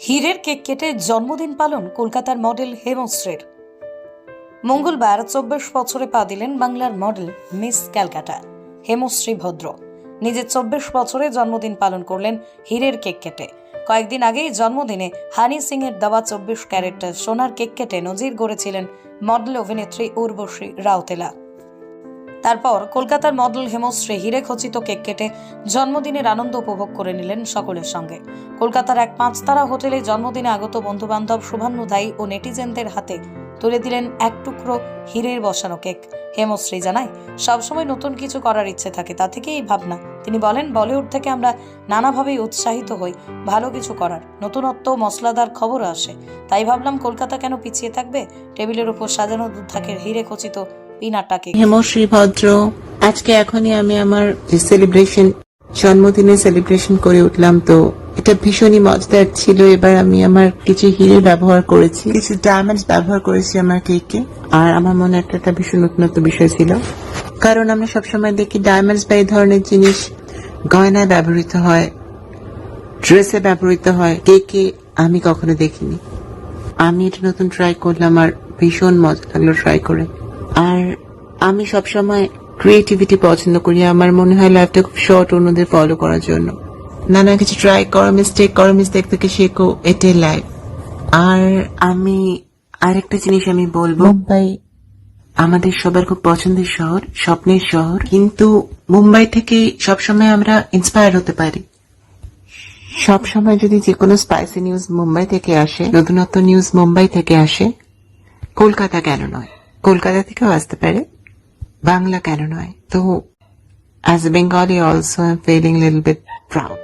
হীরের কেক কেটে জন্মদিন পালন কলকাতার মডেল হেমশ্রীর মঙ্গলবার চব্বিশ বছরে পা দিলেন বাংলার মডেল মিস ক্যালকাটা হেমশ্রী ভদ্র। নিজের চব্বিশ বছরে জন্মদিন পালন করলেন হীরের কেক কেটে। কয়েকদিন আগেই জন্মদিনে হানি সিং এর দেওয়া চব্বিশ ক্যারেট সোনার কেক কেটে নজির গড়েছিলেন মডেল অভিনেত্রী উর্বশী রাউতেলা। তারপর কলকাতার মডেল হেমশ্রী হিরে খচিত কেক কেটে জন্মদিনের আনন্দ উপভোগ করে নিলেন সকলের সঙ্গে। কলকাতার এক পাঁচতারা হোটেলে জন্মদিনে আগত বন্ধুবান্ধব শুভান্নুদায়ী ও নেটিজেনদের হাতে তুলে দিলেন এক টুকরো হীরের বসানো কেক। হেমশ্রী জানায়, সবসময় নতুন কিছু করার ইচ্ছে থাকে, তা থেকে এই ভাবনা। তিনি বলেন, বলিউড থেকে আমরা নানাভাবেই উৎসাহিত হই, ভালো কিছু করার। নতুনত্ব মশলাদার খবর আসে। তাই ভাবলাম কলকাতা কেন পিছিয়ে থাকবে? টেবিলের উপর সাজানো দুধাকের হিরে খচিত পিনাটা কেক হেমশ্রী ভদ্র আজকে এখনই আমি আমার সেলিব্রেশন জন্মদিনে সেলিব্রেশন করে উঠলাম তো। এটা ভীষণই মজাদার ছিল এবার আমি আমার কিছু হিরে ব্যবহার করেছি। কিছু ডায়মন্ডস ব্যবহার করেছি আমার কেকে আর আমার মনে একটা একটা ভীষণ নতুনত্ব বিষয় ছিল। কারণ আমরা সবসময় দেখি ডায়মন্ডস বা এই ধরনের জিনিস গয়নায় ব্যবহৃত হয় ড্রেসে ব্যবহৃত হয়। কেকে আমি কখনো দেখিনি। আমি এটা নতুন ট্রাই করলাম আর ভীষণ মজা লাগল ট্রাই করে। আর আমি সবসময় ক্রিয়েটিভিটি পছন্দ করি আমার মনে হয় লাইফটা খুব শর্ট অন্যদের ফলো করার জন্য। নানা কিছু ট্রাই করো মিস্টেক করো মিস্টেক থেকে শেখো এটাই লাইফ আর আমি আরেকটা জিনিস আমি বলব মুম্বাই। আমাদের সবার খুব পছন্দের শহর স্বপ্নের শহর। কিন্তু মুম্বাই থেকে সবসময় আমরা ইন্সপায়ার হতে পারি। সব সময় যদি যে কোনো স্পাইসি নিউজ মুম্বাই থেকে আসে নতুনত্ব নিউজ মুম্বাই থেকে আসে কলকাতা কেন নয়? কলকাতা থেকেও আসতে পারে। বাংলা কেন নয়? তো as a Bengali also I feeling little bit proud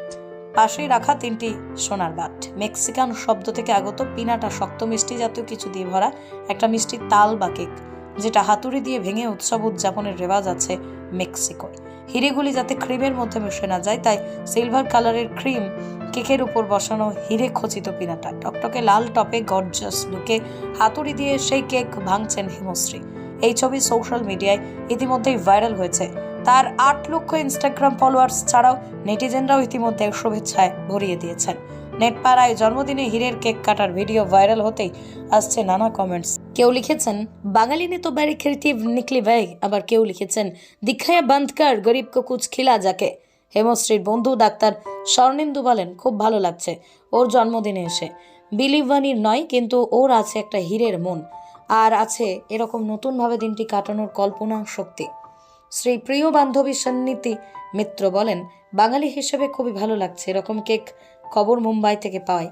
পাশেই রাখা তিনটি সোনার বাট। মেক্সিকান শব্দ থেকে আগত পিনাটা শক্ত মিষ্টি জাতীয় কিছু দিয়ে ভরা একটা মিষ্টি তাল বা কেক, যেটা হাতুড়ি দিয়ে ভেঙে উৎসব উদযাপনের রেওয়াজ আছে মেক্সিকোয়। হিরেগুলি যাতে ক্রিমের মধ্যে মিশে না যায়, তাই সিলভার কালারের ক্রিম কেকের উপর বসানো হিরে খচিত পিনাটা। টকটকে লাল টপে গর্জাস লুকে হাতুড়ি দিয়ে সেই কেক ভাঙছেন হিমশ্রী। এই ছবি সোশ্যাল মিডিয়ায় ইতিমধ্যেই ভাইরাল হয়েছে। তার আট লক্ষ ইনস্টাগ্রাম ফলোয়ার্স ছাড়াও নেটিজেনরাও ইতিমধ্যে শুভেচ্ছায় ভরিয়ে দিয়েছেন। নেটপাড়ায় জন্মদিনে হীরের কেক কাটার ভিডিও ভাইরাল হতেই আসছে নানা কমেন্টস। কেউ লিখেছেন, বাঙালি নে তো ব্যারি ক্রিয়েটিভ নিকলি ভাই আবার কেউ লিখেছেন, দীক্ষায়া বন্ধ কর গরিব কো কুছ খিলা যাকে হেমশ্রীর বন্ধু ডাক্তার স্বর্ণেন্দু বলেন, খুব ভালো লাগছে, ওর জন্মদিনে এসে। বিলিভানির নয়, কিন্তু ওর আছে একটা হীরের মন, আর আছে এরকম নতুনভাবে দিনটি কাটানোর কল্পনা শক্তি। শ্রী প্রিয় বান্ধবী সন্নীতি মিত্র বলেন, বাঙালি হিসেবে খুবই ভালো লাগছে, এরকম কেক খবর মুম্বাই থেকে পায়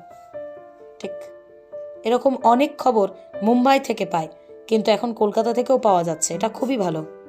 ঠিক। এরকম অনেক খবর মুম্বাই থেকে পায় কিন্তু এখন কলকাতা থেকেও পাওয়া যাচ্ছে, এটা খুবই ভালো।